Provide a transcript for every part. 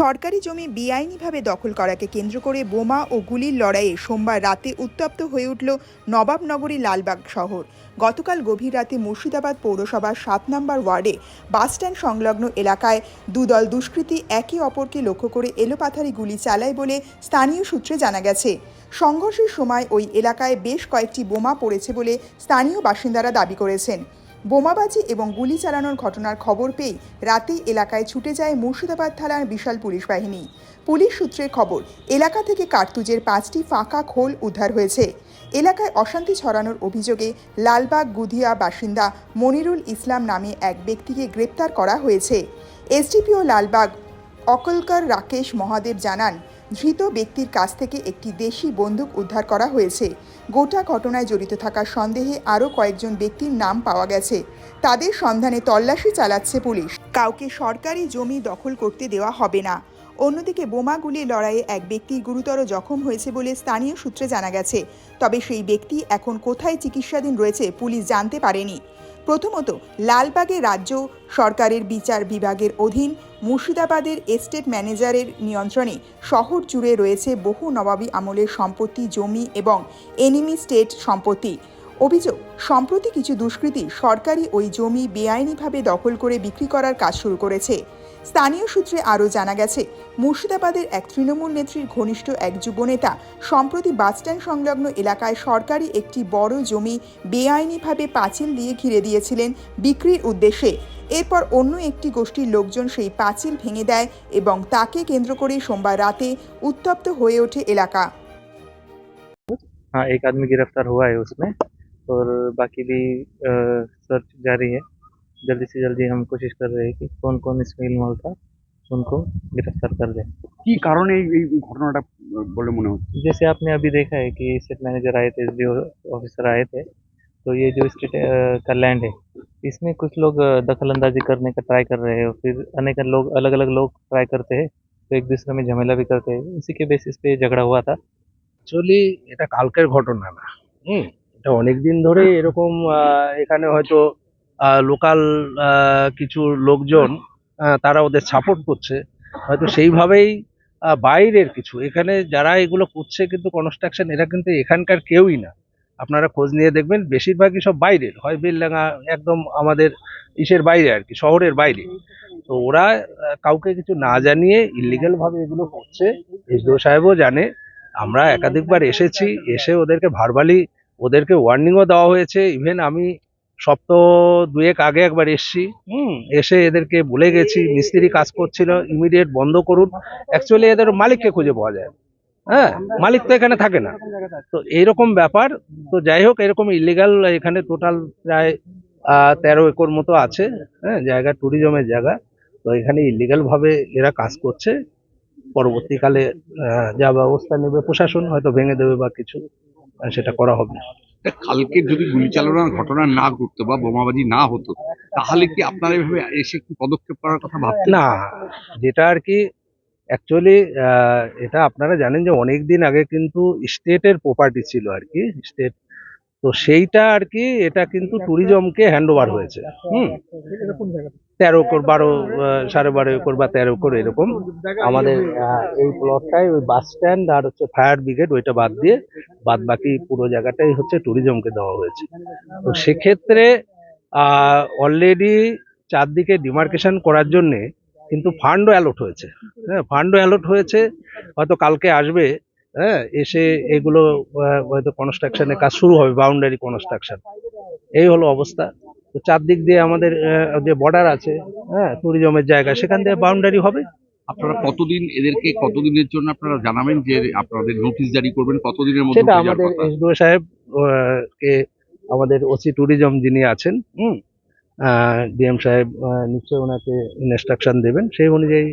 সরকারি জমি বেআইনিভাবে দখল করাকে কেন্দ্র করে বোমা ও গুলির লড়াইয়ে সোমবার রাতে উত্তপ্ত হয়ে উঠল নবাবনগরী লালবাগ শহর। গতকাল গভীর রাতে মুর্শিদাবাদ পৌরসভার সাত নম্বর ওয়ার্ডে বাসস্ট্যান্ড সংলগ্ন এলাকায় দুদল দুষ্কৃতী একে অপরকে লক্ষ্য করে এলোপাথারি গুলি চালায় বলে স্থানীয় সূত্রে জানা গেছে। সংঘর্ষের সময় ওই এলাকায় বেশ কয়েকটি বোমা পড়েছে বলে স্থানীয় বাসিন্দারা দাবি করেছেন। বোমাবাজি এবং গুলি চালানোর ঘটনার খবর পেয়ে রাতেই এলাকায় ছুটে যায় মুর্শিদাবাদ থানার বিশাল পুলিশ বাহিনী। পুলিশ সূত্রের খবর, এলাকা থেকে কার্তুজের পাঁচটি ফাঁকা খোল উদ্ধার হয়েছে। এলাকায় অশান্তি ছড়ানোর অভিযোগে লালবাগ গুধিয়া বাসিন্দা মনিরুল ইসলাম নামে এক ব্যক্তিকে গ্রেপ্তার করা হয়েছে। এসডিপিও লালবাগ অকলকর রাকেশ মহাদেব জানান ধৃত ব্যক্তির কাছ থেকে একটি দেশি বন্দুক উদ্ধার করা হয়েছে। গোটা ঘটনায় জড়িত থাকার সন্দেহে আরও কয়েকজন ব্যক্তির নাম পাওয়া গেছে। তাদের সন্ধানে তল্লাশি চালাচ্ছে পুলিশ। কাউকে সরকারি জমি দখল করতে দেওয়া হবে না। অন্যদিকে বোমাগুলি লড়াইয়ে এক ব্যক্তি গুরুতর জখম হয়েছে বলে স্থানীয় সূত্রে জানা গেছে। তবে সেই ব্যক্তি এখন কোথায় চিকিৎসাধীন রয়েছে পুলিশ জানতে পারেনি। প্রথমত, লালবাগে রাজ্য সরকারের বিচার বিভাগের অধীন মুর্শিদাবাদের এস্টেট ম্যানেজারের নিয়ন্ত্রণে শহর জুড়ে রয়েছে বহু নবাবী আমলের সম্পত্তি, জমি এবং এনিমি স্টেট সম্পত্তি। অভিযোগ, সম্প্রতি কিছু দুষ্কৃতী সরকারি ওই জমি বেআইনিভাবে দখল করে বিক্রি করার কাজ শুরু করেছে। স্থানীয় সূত্রে আরও জানা গেছে, মুর্শিদাবাদের এক তৃণমূল নেত্রীর ঘনিষ্ঠ এক যুবনেতা সম্প্রতি বাসস্ট্যান্ড সংলগ্ন এলাকায় সরকারি একটি বড় জমি বেআইনিভাবে পাঁচিল দিয়ে ঘিরে দিয়েছিলেন বিক্রির উদ্দেশ্যে। এরপর অন্য একটি গোষ্ঠীর লোকজন সেই পাঁচিল ভেঙে দেয় এবং তাকে কেন্দ্র করে সোমবার রাতে উত্তপ্ত হয়ে ওঠে এলাকা हाँ एक आदमी गिरफ्तार हुआ है उसमें और बाकी भी अ, सर्च जारी है जल्दी से जल्दी हम कोशिश कर रहे हैं कि कौन कौन इसमें इन्वॉल्व था उनको गिरफ्तार कर दें কি কারণে এই এই ঘটনাটা বলে মনে হচ্ছে जैसे आपने अभी देखा है कि स्टेट मैनेजर आए थे एस ऑफिसर आए थे तो ये जो स्टेट का लैंड है इसमें कुछ लोग अ, दखल अंदाजी करने का ट्राई कर रहे हैं और फिर अनेक लोग अलग अलग लोग ट्राई करते हैं तो एक दूसरे में झमेला भी करते हैं इसी के बेसिस पे झगड़ा हुआ था অ্যাকচুয়ালি এটা কালকের ঘটনা না হুম এটা অনেক দিন ধরে এরকম আহ, এখানে হয়তো লোকাল কিছু লোকজন আহ, তারা ওদের সাপোর্ট করছে হয়তো সেইভাবেই আহ, বাইরের কিছু এখানে যারা এগুলো করছে কিন্তু কনস্ট্রাকশন এরা কিন্তু এখানকার কেউই না আপনারা খোঁজ নিয়ে দেখবেন, বেশিরভাগই সব বাইরের। হয় বেলডাঙ্গা একদম আমাদের ইসের বাইরে আর কি, শহরের বাইরে। তো ওরা কাউকে কিছু না জানিয়ে ইলিগাল ভাবে এগুলো করছে। এসডিও সাহেবও জানে। আমরা একাধিকবার এসেছি, এসে ওদেরকে ভারবালি ওদেরকে ওয়ার্নিংও দেওয়া হয়েছে। ইভেন আমি সপ্তাহ দুয়েক আগে একবার এসছি, হুম, এসে এদেরকে বলে গেছি, মিস্ত্রি কাজ করছিল ইমিডিয়েট বন্ধ করুন। অ্যাকচুয়ালি এদের মালিককে খুঁজে পাওয়া যায়। হ্যাঁ মালিক তো এখানে থাকে না। তো এইরকম ব্যাপার তো যাই হোক এরকম ইলিগাল এখানে টোটাল প্রায় আহ, তেরো একর মতো আছে। হ্যাঁ জায়গা ট্যুরিজমের জায়গা। তো এখানে ইলিগাল ভাবে এরা কাজ করছে। পরবর্তীকালে যা ব্যবস্থা নেবে প্রশাসন হয়তো ভেঙে দেবে বা কিছু সেটা করা হবে। কালকে যদি গুলি চালানোর ঘটনা না ঘটতো বা বোমাবাজি না হতো তাহলে কি আপনারা এভাবে এসে কি পদক্ষেপ করার কথা ভাবতেন না যেটা আর কি অ্যাকচুয়ালি এটা আপনারা জানেন যে অনেক দিন আগে কিন্তু স্টেটের প্রপার্টি ছিল আর কি স্টেট তো সেইটা আর কি এটা কিন্তু ট্যুরিজমকে হ্যান্ড ওভার হয়েছে। হুম। তেরো একর বারো সাড়ে বারো একর বা তেরো একর এরকম। আমাদের এই প্লটটাই ওই বাস স্ট্যান্ড আর হচ্ছে ফায়ার ব্রিগেড ওইটা বাদ দিয়ে বাদ বাকি পুরো জায়গাটাই হচ্ছে ট্যুরিজমকে দেওয়া হয়েছে। তো সেক্ষেত্রে অলরেডি চারদিকে ডিমার্কেশন করার জন্যে কিন্তু ফান্ডও অ্যালট হয়েছে। হ্যাঁ ফান্ডও অ্যালট হয়েছে। হয়তো কালকে আসবে হ্যাঁ এসে এগুলো হয়তো কনস্ট্রাকশনের কাজ শুরু হবে বাউন্ডারি কনস্ট্রাকশন এই হলো অবস্থা। তো চারদিক দিয়ে আমাদের যে বর্ডার আছে হ্যাঁ ট্যুরিজমের জায়গা সেখান দিয়ে বাউন্ডারি হবে। আপনারা কতদিন এদেরকে কতদিনের জন্য আপনারা জানাবেন যে আপনাদের নোটিশ জারি করবেন? কতদিনের মধ্যে সেটা আমাদের? এসডিও সাহেব কে আমাদের ওসি ট্যুরিজম যিনি আছেন হুম ডিএম সাহেব নিশ্চয়ই ওনাকে ইনস্ট্রাকশন দেবেন। সেই অনুযায়ী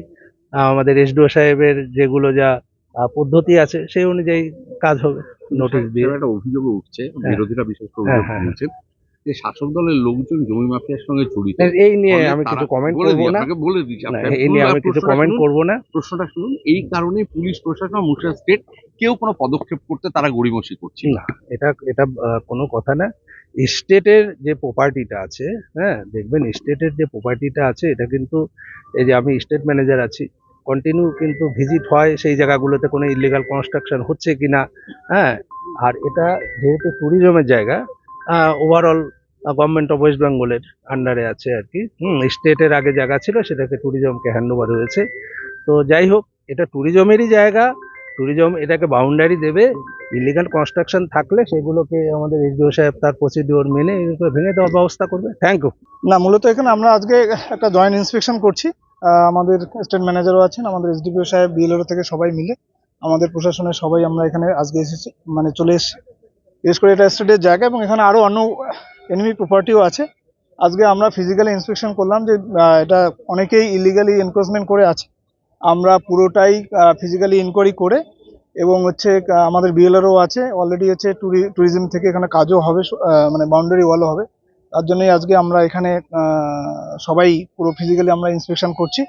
আমাদের এসডিও সাহেবের যেগুলো যা পদ্ধতি আছে সেই অনুযায়ী কাজ হবে। নোটিশ দিয়ে। একটা অভিযোগ উঠছে হ্যাঁ। বিরোধীরা বিশেষ করে হ্যাঁ, অভিযোগ হ্যাঁ, যে শাসক দলের লোকজন জমি মাফিয়ার সঙ্গে জড়িত। এই নিয়ে আমি কিছু কমেন্ট করব না। আপনাকে বলে দিচ্ছি। এই নিয়ে আমি কিছু কমেন্ট করব না। প্রশ্নটা শুনুন। এই কারণে পুলিশ প্রশাসন মুর্শিদাবাদ স্টেট কেউ কোনো পদক্ষেপ করতে তারা গড়িমসি করছে। না এটা এটা কোনো কথা না। স্টেটের যে প্রপার্টিটা আছে হ্যাঁ দেখবেন স্টেটের যে প্রপার্টিটা আছে, এটা কিন্তু এই যে আমি স্টেট ম্যানেজার আছি কন্টিনিউ কিন্তু ভিজিট হয় সেই জায়গাগুলোতে কোনো ইলিগাল কনস্ট্রাকশন হচ্ছে কি না হ্যাঁ আর এটা যেহেতু ট্যুরিজমের জায়গা ওভারঅল গভর্নমেন্ট অফ ওয়েস্ট বেঙ্গলের আন্ডারে আছে আর কি, হুম স্টেটের আগে জায়গা ছিল, সেটাকে ট্যুরিজমকে হ্যান্ড ওভার হয়েছে, তো যাই হোক, এটা ট্যুরিজমেরই জায়গা ট্যুরিজম এটাকে বাউন্ডারি দেবে। ইলিগাল কনস্ট্রাকশন থাকলে সেগুলোকে আমাদের এসডিও সাহেব তার প্রসিডিওর মেনে এগুলো ভেঙে দেওয়ার ব্যবস্থা করবে। থ্যাংক ইউ না, মূলত এখানে আমরা আজকে একটা জয়েন্ট ইন্সপেকশন করছি। আমাদের স্টেট ম্যানেজারও আছেন, আমাদের এসডিপিও সাহেব বিএলওর থেকে সবাই মিলে। আমাদের প্রশাসনের সবাই আমরা এখানে আজকে এসেছি মানে চলে এসেছি। বিশেষ করে এটা স্টেটের জায়গা এবং এখানে আরও অন্য এনিমি প্রপার্টিও আছে। আজকে আমরা ফিজিক্যালি ইন্সপেকশন করলাম যে এটা অনেকেই ইলিগালি এনক্রোচমেন্ট করে আছে। আমরা পুরোটাই ফিজিক্যালি ইনকোয়ারি করে এবং হচ্ছে আমাদের বিএলআরও আছে অলরেডি হচ্ছে ট্যুরিজম থেকে এখানে কাজও হবে মানে বাউন্ডারি ওয়ালও হবে। তার জন্যই আজকে আমরা এখানে সবাই পুরো ফিজিক্যালি আমরা ইন্সপেকশন করছি।